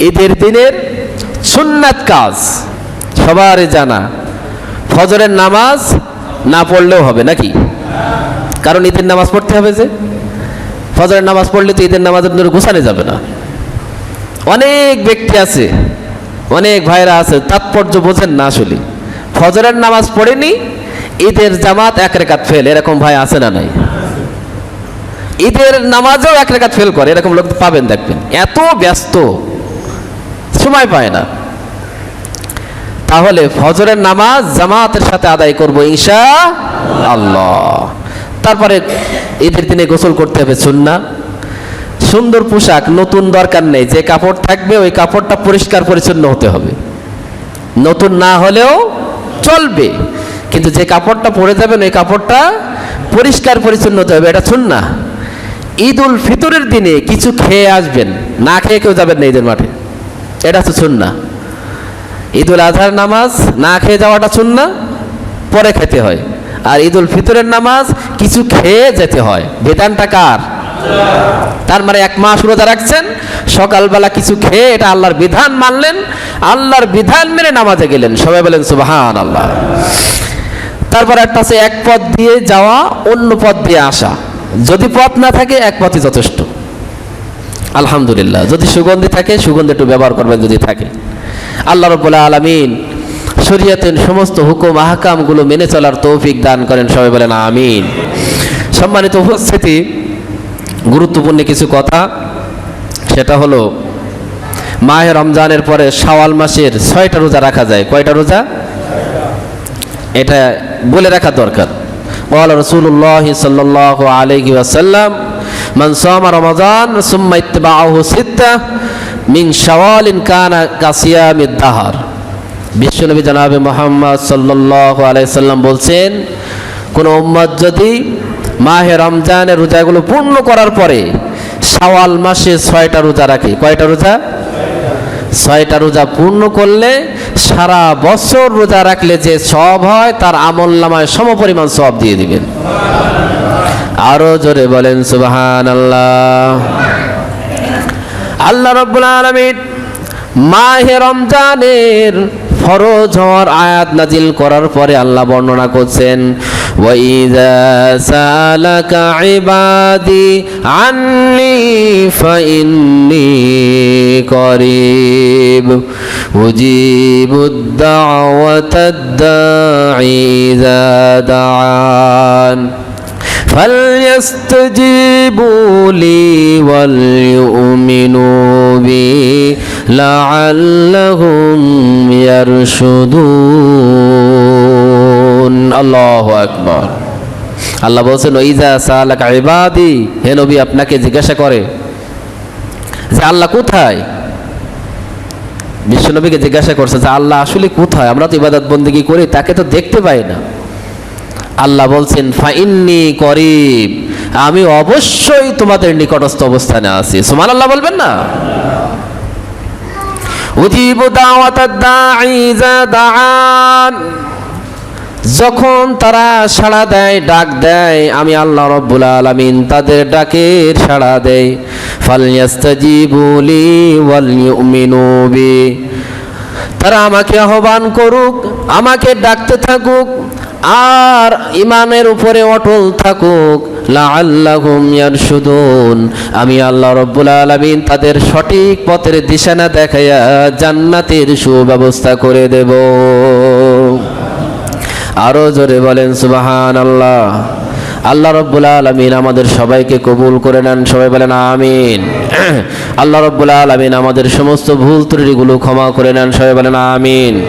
ঈদের দিনের সুন্নাত কাজ। সবারই জানা। ফজরের নামাজ না পড়লেও হবে নাকি? কারণ ঈদের নামাজ পড়তে হবে যে। ফজরের নামাজ পড়লে তো ঈদের নামাজের জন্য গোছানো যাবে না। অনেক ব্যক্তি আছে, অনেক ভাইরা আছে, তাৎপর্য বোঝেন না আসলে। ফজরের নামাজ পড়েনি, ঈদের জামাত এক রেখাত ফেল, এরকম ভাই আছে না নাই? ঈদের নামাজেও এক রেখাত ফেল করে, এরকম লোক পাবেন দেখবেন। এত ব্যস্ত। সময় পায় না। তাহলে ফজরের নামাজ জামাতের সাথে আদায় করব ঈশা আল্লাহ। তারপরে ঈদের দিনে গোসল করতে হবে সুন্না সুন্দর পোশাক, নতুন দরকার নেই। যে কাপড় থাকবে, ওই কাপড়টা পরিষ্কার পরিচ্ছন্ন হতে হবে। নতুন না হলেও চলবে। কিন্তু যে কাপড়টা পরে যাবেন, ওই কাপড়টা পরিষ্কার পরিচ্ছন্ন হতে হবে। এটা শুন না ঈদ উল ফিতরের দিনে কিছু খেয়ে আসবেন। না খেয়ে কেউ যাবেন না ঈদের মাঠে। এটা হচ্ছে শুন না ঈদ উল আজহার নামাজ না খেয়ে যাওয়াটা শুন না পরে খেতে হয়। আর ঈদ উল ফিতরের নামাজ কিছু খেয়ে যেতে হয়। বেদানটা কার? তার মানে এক মাস রোজা রাখছেন, সকালবেলা কিছু খেয়ে এটা আল্লাহর বিধান মানলেন, আল্লাহর বিধান মেনে নামাজে গেলেন। সবাই বলেন সুবাহান আল্লাহ তারপর একটা আছে এক পথ দিয়ে যাওয়া, অন্য পথ দিয়ে আসা। যদি পথ না থাকে, এক পথই যথেষ্ট। আলহামদুলিল্লাহ। যদি সুগন্ধি থাকে, সুগন্ধি একটু ব্যবহার করবেন যদি থাকে। আল্লাহ রবুল্লাহ আলমিন শরীয়তের সমস্ত হুকুম, আহকামগুলো মেনে চলার তৌফিক দান করেন। সবাই বলেন, আমিন। সম্মানিত উপস্থিতি, গুরুত্বপূর্ণ কিছু কথা। সেটা হলো, মাহে রমজানের পরে শাওয়াল মাসের ছয়টা রোজা রাখা যায়। কয়টা রোজা? এটা বলে রাখা দরকার। বল রসুল্লাহ সাল্লাহ আলহি মান সামা রমাদান, সুম্মা ইত্তিবাহু সিত্তা, মিন শাওয়ালিন কানা কাসিয়ামিদ দাহার। বিশ্বনবী জনাবে মোহাম্মদ সাল্লাল্লাহু আলাইহি সাল্লাম বলছেন, কোন উম্মত যদি মাহে রমজানের রোজাগুলো পূর্ণ করার পরে শাওয়াল মাসে ছয়টা রোজা রাখে, কয়টা রোজা? ছয়টা রোজা পূর্ণ করলে সারা বছর রোজা রাখলে যে সব হয়, তার আমল নামায় সমপরিমাণ সব দিয়ে দিবেন। আরো জোরে বলেন সুবাহান আল্লাহ আল্লাহ রব্বুল আলমিন মাহে রমজানের ফরজ হওয়ার আয়াত নাজিল করার পরে আল্লাহ বর্ণনা করছেন وَإِذَا سَأَلَكَ عِبَادِي عَنِّي فَإِنِّي قَرِيبٌ أُجِيبُ الدَّعْوَةَ الدَّاعِ إِذَا دَعَانِ فليستجيبوا لي وليؤمنوا بي لعلهم يرشدون الله أكبر আল্লাহ বলছেন ইজা সালাক ইবাদি হে নবী আপনাকে জিজ্ঞাসা করে যে আল্লাহ কোথায় বিশ্বনবীকে জিজ্ঞাসা করছে যে আল্লাহ আসলে কোথায় আমরা তো ইবাদত বন্দিগি করি তাকে তো দেখতে পাই না আল্লাহ বলছেন, ফাইন্নি করিব। আমি অবশ্যই তোমাদের নিকটস্থ অবস্থানে আছি। সুমান আল্লাহ বলবেন না? যখন তারা সাড়া দেয়, ডাক দেয়, আমি আল্লাহ রব্বুল আলামিন তাদের ডাকের সাড়া দেয় ফালইয়াস্তাজিবু লি ওয়াল তারা আমাকে আহ্বান করুক, আমাকে ডাকতে থাকুক। আর ইমানের উপরে অটল থাকুক আমি আল্লাহ রব্বুল আলামিন তাদের সঠিক পথের দিশানা দেখাইয়া জান্নাতের সুব্যবস্থা করে দেব। আরও জোরে বলেন সুবাহান আল্লাহ আল্লাহ রব্বুল আলমিন আমাদের সবাইকে কবুল করে নেন, সবাই বলেন আমিন। আল্লাহ রব্বুল আলমিন আমাদের সমস্ত ভুল ত্রুটিগুলো ক্ষমা করে নেন, সবাই বলেন আমিন।